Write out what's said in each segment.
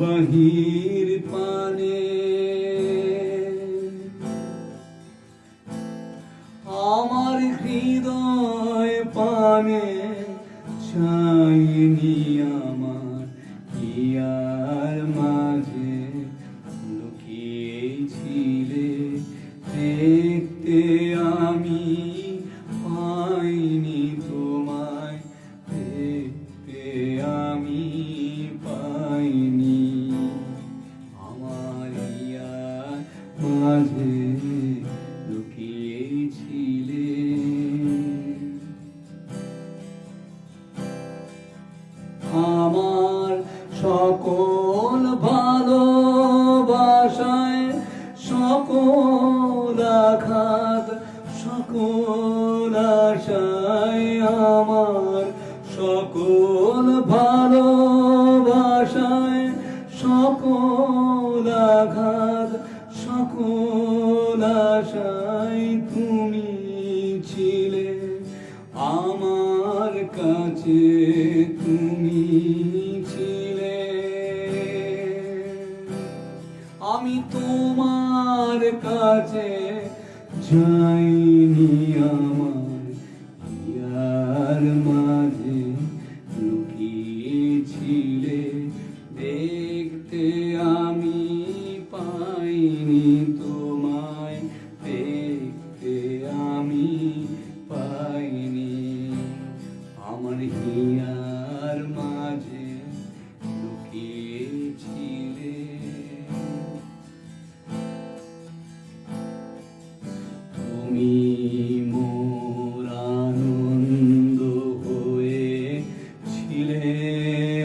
বাহির পানে। আমার হৃদয় মাঝে লুকিয়েছিলে। আমার সকল ভালোবাসায় সকল আঘাত সকল আশায় আমার সকল ভালোবাসায় সকল আঘাত সকল আশায় তুমি ছিলে আমার কাছে তুমি ছিলে। আমি তোমার কাছে যাইনি আমার।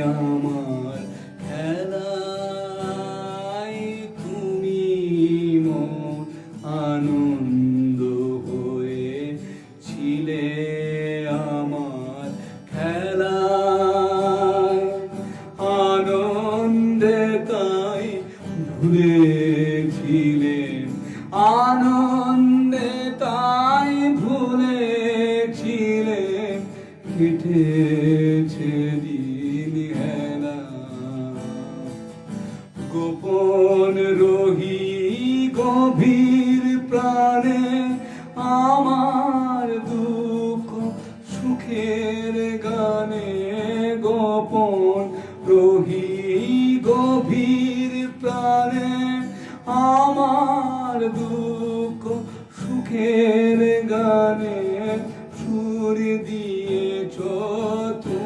আমার গোপন রহি গভীর প্রাণে আমার দুঃখ সুখের গানে গোপন রহি গভীর প্রাণে আমার দুঃখ সুখের গানে সুর দিয়েছ তুমি।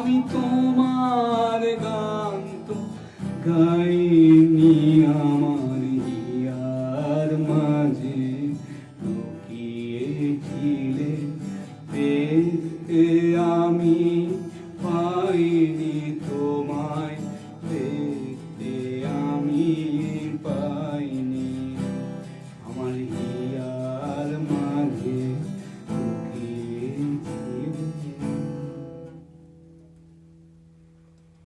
আমি তোমার গান তো গাইনি।